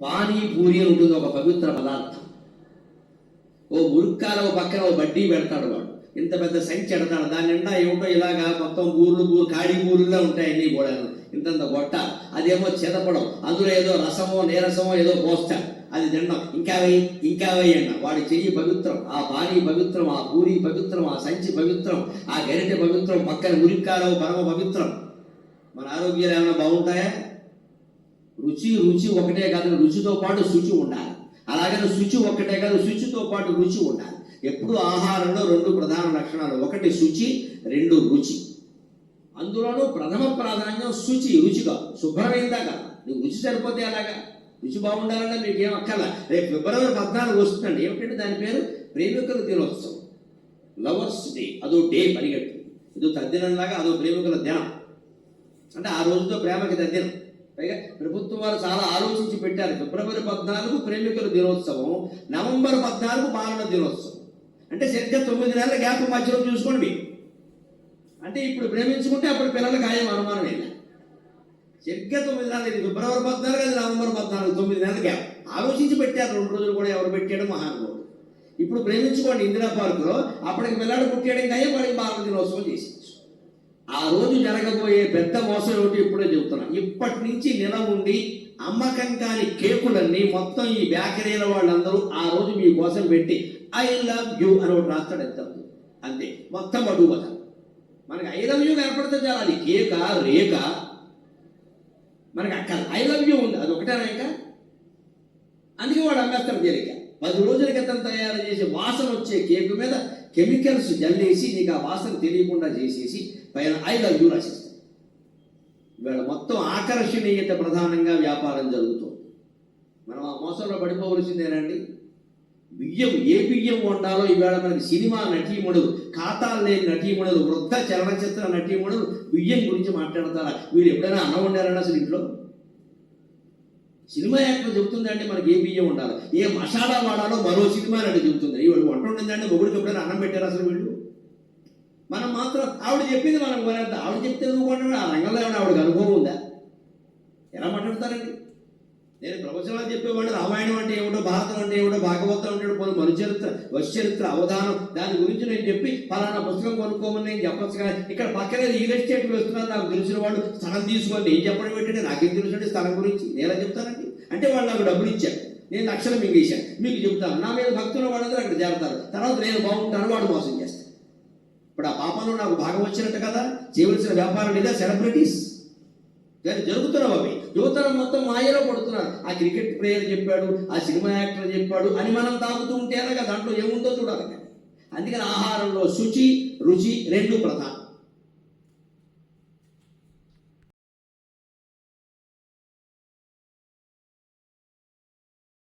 పానీపూరి అని ఉంటుంది ఒక పవిత్ర పదార్థం. ఓ మురుక్కాల ఓ పక్కన ఓ బడ్డీ పెడతాడు వాడు. ఇంత పెద్ద సంచి పెడతాడు దాని నిండా ఏమిటో ఇలాగా మొత్తం ఊర్లు బూ కాడి ఉంటాయి అన్ని కూడా ఇంతంత గొట్ట అదేమో చెదపడం అందులో ఏదో రసమో నీరసమో ఏదో పోస్తాడు అది తినడం. ఇంకా వెయ్యి ఇంకా వెయ్యి అన్న. వాడి చెయ్యి పవిత్రం ఆ పానీ పవిత్రం ఆ పూరి పవిత్రం ఆ సంచి పవిత్రం ఆ గరిటె పవిత్రం పక్కన మురిక్కాలో పరమ పవిత్రం. మన ఆరోగ్యాలు ఏమైనా బాగుంటాయా? రుచి రుచి ఒకటే కాదు రుచితో పాటు శుచి ఉండాలి. అలాగే శుచి ఒకటే కాదు శుచితో పాటు రుచి ఉండాలి. ఎప్పుడు ఆహారంలో రెండు ప్రధాన లక్షణాలు. ఒకటి శుచి రెండు రుచి. అందులోనూ ప్రథమ ప్రాధాన్యం శుచి రుచిగా. శుభ్రమైందా కదా నీకు రుచి సరిపోతే అలాగా రుచి బాగుండాలంటే మీకు ఏం అక్కర్ల. రేపు ఫిబ్రవరి పద్నాలుగు వస్తుందండి. ఏమిటంటే దాని పేరు? ప్రేమికుల దినోత్సవం. Lovers day. అదో డే పరిగెట్టు ఇదో తద్దినంలాగా అదో ప్రేమికుల దినం. అంటే ఆ రోజుతో ప్రేమకి తద్దినం. పైగా ప్రభుత్వం వారు చాలా ఆలోచించి పెట్టారు. ఫిబ్రవరి పద్నాలుగు ప్రేమికుల దినోత్సవం నవంబర్ పద్నాలుగు బాలల దినోత్సవం. అంటే సరిగ్గా తొమ్మిది నెలల గ్యాప్ మధ్యలో చూసుకోండి మీరు. అంటే ఇప్పుడు ప్రేమించుకుంటే అప్పుడు పిల్లలకు ఖాయం అనుమానం వెళ్ళా సరిగ్గా తొమ్మిది నెలలు ఇది ఫిబ్రవరి పద్నాలుగు అది నవంబర్ పద్నాలుగు తొమ్మిది నెలల గ్యాప్. ఆలోచించి పెట్టారు. రెండు రోజులు కూడా ఎవరు పెట్టాడు మహానుభావుడు. ఇప్పుడు ప్రేమించుకోండి ఇందిరా పార్కులో అప్పటికి పిల్లాడు పుట్టాడు ఖాయం వాడికి బాల దినోత్సవం చేసి. ఆ రోజు జరగబోయే పెద్ద మోసం ఏమిటి ఇప్పుడే చెబుతున్నా ఇప్పటి నుంచి నిల ఉండి అమ్మకం కాని కేకులన్నీ మొత్తం ఈ బేకరీల వాళ్ళందరూ ఆ రోజు మీ కోసం పెట్టి ఐ లవ్ యూ అని ఒకటి రాస్తాడు ఎంత అంతే. మొత్తం అడుగు పోతారు మనకి ఐ లవ్ యూ కనపడితే చాలా. అది కేక రేక? మనకి అక్కడ ఐ లవ్ యూ ఉంది. అది ఒకటేనా ఇంకా? అందుకే వాడు అమ్మేస్తాడు తేలిక పది రోజుల క్రితం తయారు చేసే వాసన వచ్చే కేకు మీద కెమికల్స్ జల్లేసి నీకు ఆ వాసన తెలియకుండా చేసేసి పైన ఐ లవ్ యూ రాసేస్తాడు ఇవాళ మొత్తం ఆకర్షణీయత ప్రధానంగా వ్యాపారం జరుగుతుంది. మనం ఆ మోసంలో పడిపోవలసిందేనండి? బియ్యం ఏ బియ్యం వండాలో ఈవేళ మనకి సినిమా నటీమణులు ఖాతాలు లేని నటీమణులు వృద్ధ చలనచిత్ర నటీమణులు బియ్యం గురించి మాట్లాడతారా? వీళ్ళు ఎప్పుడైనా అన్నం వండారని అసలు ఇంట్లో? సినిమా యాక్టర్ చెబుతుందంటే మనకి ఏ బియ్యం ఉండాలి? ఏ మసాలా వాడాలో మరో సినిమా అని చెబుతుంది ఇవాళ వంట ఉండిందంటే మొగుడికి ఎప్పుడైనా అన్నం పెట్టారు అసలు వీళ్ళు? మనం మాత్రం ఆవిడ చెప్పింది మనం కొనేద్దాం ఆవిడ చెప్తే నువ్వు కొనడం ఆ రంగంలో ఏమైనా ఆవిడకి అనుభవం ఉందా? ఎలా మాట్లాడతారండి? నేను ప్రవచనాలు చెప్పేవాడు రామాయణం అంటే ఏమిటో భారతం అంటే ఏమిటో భాగవతం అంటే పలు మనుచరిత్ర వశ్చరిత్ర అవధానం దాని గురించి నేను చెప్పి ఫలానా పుస్తకం కొనుక్కోమని నేను చెప్పచ్చు కానీ ఇక్కడ పక్కనే రియల్ ఎస్టేట్ వేస్తున్నారు నాకు తెలిసిన వాళ్ళు స్థలం తీసుకోండి. నేను చెప్పడం ఏంటంటే నాకేం తెలుసు స్థలం గురించి? నేలా చెప్తానండి? అంటే వాళ్ళు నాకు డబ్బులు ఇచ్చారు. నేను లక్షలు మింగేశాను. మీకు చెప్తాను. నా మీద భక్తులు వాళ్ళందరూ అక్కడ చేరతారు. తర్వాత నేను బాగుంటాను వాడు మోసం చేస్తాను ఇప్పుడు ఆ పాపంలో నాకు భాగం వచ్చినట్టు కదా? చేయవలసిన వ్యాపారం లేదా? సెలబ్రిటీస్ కానీ జరుగుతున్నావు అవి. యువతరం మొత్తం మాయలో పడుతున్నారు. ఆ క్రికెట్ ప్లేయర్ చెప్పాడు ఆ సినిమా యాక్టర్ చెప్పాడు అని మనం తాగుతూ ఉంటేనే కదా దాంట్లో ఏముందో చూడాలి. అందుకని ఆహారంలో శుచి రుచి రెండు ప్రధానం.